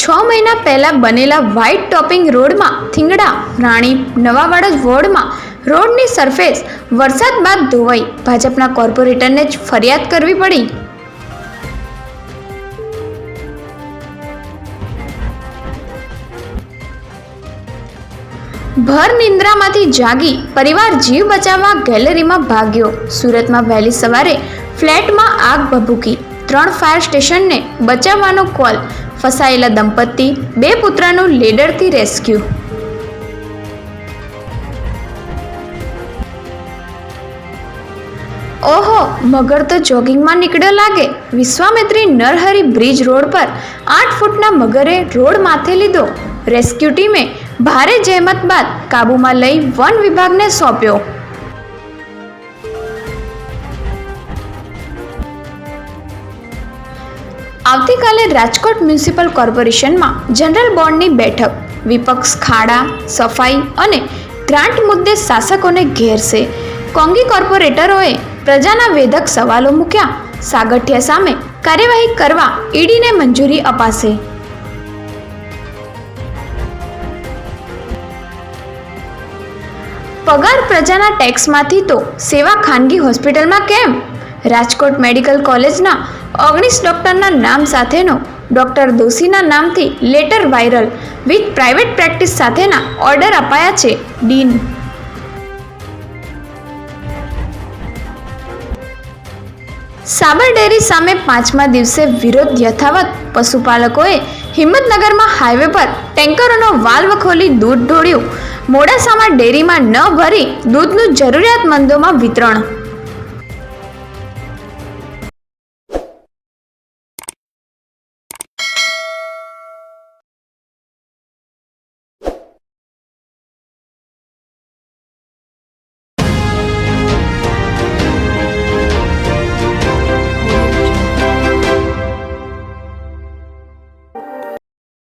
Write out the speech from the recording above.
છ મહિના પહેલા બનેલા વ્હાઇટ ટોપિંગ રોડમાં થીંગડા, રાણી નવાવાડજ વોર્ડમાં રોડની સરફેસ વરસાદ બાદ ધોવાઈ. ભાજપના કોર્પોરેટરને જ ફરિયાદ કરવી પડી. ભર નિંદ્રામાંથી જાગી પરિવાર જીવ બચાવવા ગેલેરીમાં ભાગ્યો. સુરતમાં વહેલી સવારે ફ્લેટમાં આગ ભભૂકી. ત્રણ ફાયર સ્ટેશનને બચાવવાનો કોલ ફસાયેલા દંપતી બે પુત્રનું લેડરથી રેસ્ક્યુ. ઓહો, મગર તો જોગિંગમાં નીકળ્યો લાગે. વિશ્વામિત્રી નરહરી બ્રિજ રોડ પર આઠ ફૂટના મગરે રોડ માથે લીધો. રેસ્ક્યુ ટીમે ભારે જહેમત બાદ કાબૂમાં લઈ વન વિભાગને સોંપ્યો. આવતીકાલે રાજકોટ મ્યુનિસિપલ કોર્પોરેશનમાં જનરલ બોર્ડની બેઠક. વિપક્ષ ખાડા, સફાઈ અને ગ્રાન્ટ મુદ્દે શાસકોને ઘેરશે કોંગી કોર્પોરેટરોએ પ્રજાના વેધક સવાલો મૂક્યા. સાગઠિયા સામે કાર્યવાહી કરવા ઈડીને મંજૂરી અપાશે. પગાર પ્રજાના ટેક્સમાંથી તો સેવા ખાનગી હોસ્પિટલમાં કેમ? રાજકોટ મેડિકલ કોલેજના ઓગણીસ ડૉક્ટરના નામ સાથેનો ડૉક્ટર દોશીના નામથી letter viral, with private practice સાથેના ઓર્ડર અપાયા છે ડીન. સાબર ડેરી સામે પાંચમા દિવસે વિરોધ યથાવત. પશુપાલકોએ હિંમતનગરમાં હાઈવે પર ટેન્કરોનો વાલ્વ ખોલી દૂધ ઢોળ્યું. મોડાસામાં ડેરીમાં ન ભરી દૂધનું જરૂરિયાતમંદોમાં વિતરણ.